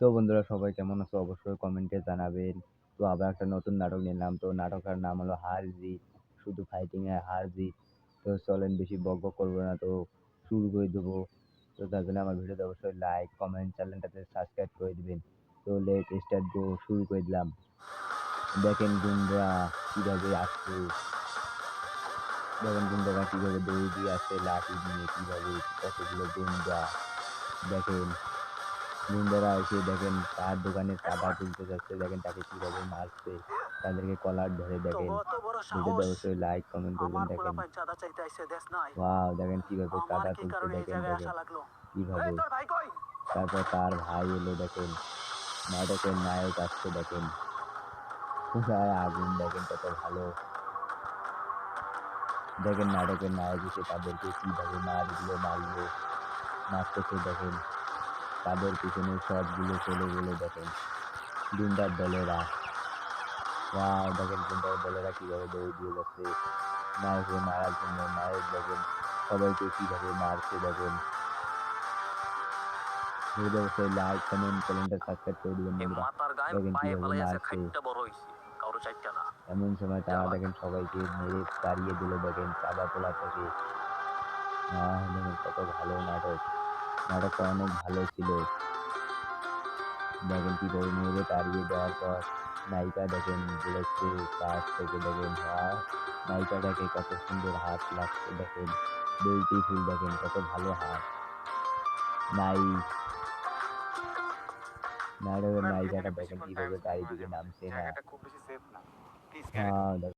তো বন্ধুরা সবাই কেমন আছো? অবশ্যই কমেন্টে জানাবেন। তো আবার একটা নতুন নাটক নিলাম তো নাটকের নাম হলো হার জিত শুধু ফাইটিং এ হার জিত তো চলেন বেশি বক করব না, তো শুরু করে দেবো। তো তার জন্য আমার ভিডিওতে অবশ্যই লাইক কমেন্ট চ্যানেলটাতে সাবস্ক্রাইব করে দিবেন। তো লেট স্টার্ট গো শুরু করে দিলাম। দেখেন গুন্ডা কীভাবে আসছে। দেখেন গুন্ডারা কীভাবে দৌড় দিয়ে আসছে লাঠি নিয়ে, কীভাবে কতগুলো গুন্ডা দেখেন। গুন্ডারা এসে দেখেন তার দোকানে চাঁদা তুলতে যাচ্ছে দেখেন তাকে কীভাবে মারছে তাদেরকে কলার ধরে দেখেন। ভিডিওতে অবশ্যই লাইক কমেন্ট করবেন দেখেন। ওয়াও দেখেন কীভাবে চাঁদা এই দেখেন দেখেন কীভাবে তারপর তার ভাই এলো দেখেন। নাটকের নায়ক আসছে দেখেন। গায়ে আগুন দেখেন কত ভালো। দেখেন নাটকের নায়ক এসে তাদেরকে কীভাবে মারগুলো মারলো মারতেছে দেখেন। তাদের পিছনে সবগুলো চলে গেলে দেখেন। গুন্ডার দলেরা। ওয়াও দেখেন গুন্ডার দলেরা কীভাবে দৌড় দিয়ে যাচ্ছে। নায়ককে মারার জন্য নায়ক দেখেন সবাইকে কীভাবে মারছে দেখেন। ভিডিও অবশ্যই লাইক কমেন্ট চ্যানেলটা সাবস্ক্রাইব করে দিবেন এই বন্ধুরা। মাতার গায়ে দেখেন পায়ে কীভাবে ফেলাই আছে মারছে। বড় হইছে না। এমন সময় তারা দেখেন সবাইকে মেরে তাড়িয়ে দিল দেখেন চাঁদা তোলা থেকে। কত ভালো নাটক। নাটকটা অনেক ভালো ছিল। দেখেন কীভাবে মেরে তাড়িয়ে দেওয়ার পর নায়িকা দেখেন বেরোচ্ছে কাছ থেকে দেখেন হ্যাঁ নায়িকাটাকে কত সুন্দর হাত লাগছে দেখেন বিউটিফুল দেখেন কত ভালো হাত। নাই নাটকের নায়িকাটা দেখেন কীভাবে গাড়ি থেকে নামছে হ্যাঁ।